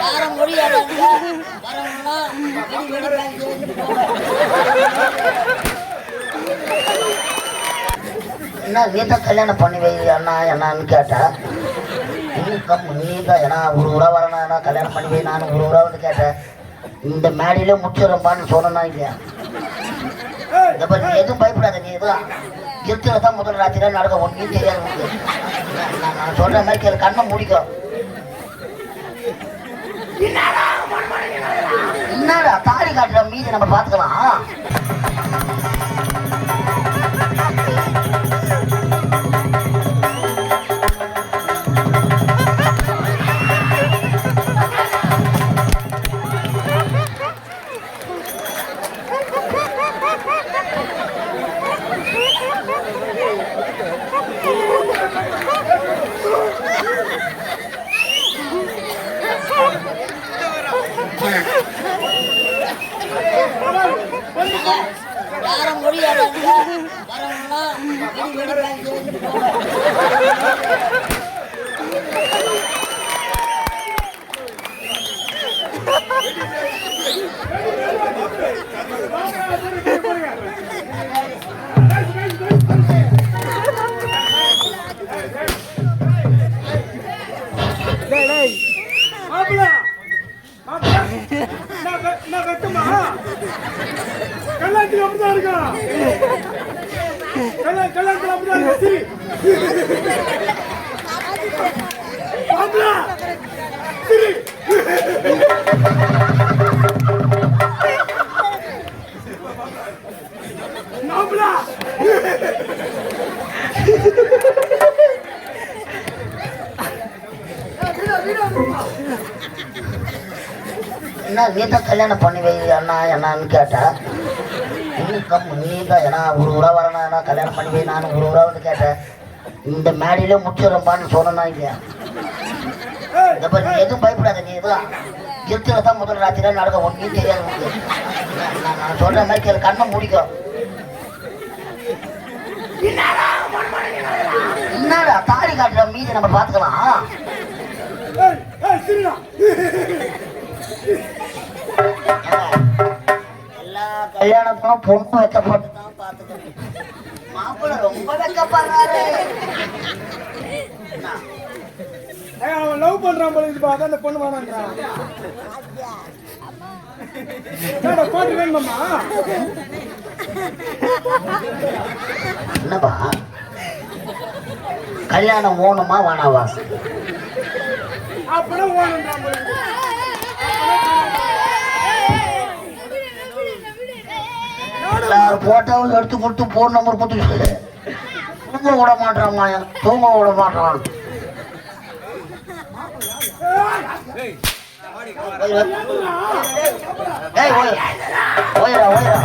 யாரும் என்ன நீ தான் கல்யாணம் பண்ணி வை அண்ணா என்னன்னு கேட்டா நீ கம் நீ தான் ஏன்னா ஒரு ஊரா வரணும் கல்யாணம் பண்ணி வை நான் ஒரு ஊரா வந்து கேட்டேன். இந்த மேடையில முடிச்சிடப்பான்னு சொன்னா இல்லையா? இந்த நீ எதுவும் பயப்படாத நீ எதுவும் இருக்கிறத தான் முதல் ராத்திரியா நடக்க ஒன்றும் தெரியாது நான் சொல்கிற சொல்ற மாதிரி கண்ணை முடிக்கும் என்னடா தாலி காட்டுற மீதி நம்ம பாத்துக்கலாம். யாரும் முடியாது வரவங்களா நான் வெட்டுமா கல்யாணத்துக்கு அப்படிதான் இருக்கா கல்யாண கல்யாணத்துல அப்படிதான் இருக்கா சரி மாப்பிள சரி மாப்பிள என்ன நீ தான் கல்யாணம் பண்ணி வை அண்ணா என்னன்னு கேட்டா நீ கம் நீ தான் ஏன்னா ஒரு ஊரா வரணும் கல்யாணம் பண்ணி வை நான் ஒரு ஊரா வந்து கேட்டேன். இந்த மேடையில முடிச்சிடப்பான்னு சொன்னா இல்லையா இந்த எதுவும் பயப்படாத நீ எதுவும் இருக்கிறத தான் முதல் ராத்திரியா நடக்க ஒன்றும் தெரியாது நான் நான் நான் சொல்ற மாதிரி கண்ணை முடிக்கும் என்னடா தாடி காட்டுற மீதி நம்ம பார்த்துக்கலாம். கல்யாணத்திலும் பொண்ணு வைக்கப்பட்டு தான் மாப்பிள்ளை ரொம்ப வைக்கப்படுறாரு. அவன் லவ் பண்றான் போல அதான் அந்த பொண்ணு வேணான்றான் பாட்டு வேணுமாம்மா என்னப்பா? கல்யாணம் ஓணுமா வேணாவா? அப்படியே வேணுன்றான் போல இருக்கு. எல்லாரும் போட்டோவும் எடுத்து கொடுத்து போன் நம்பர் கொடுத்து தூங்க விட மாட்டான்மா தூங்க விட மாட்டான் ஏய் ஓய் ஓய்ரா ஓய்ரா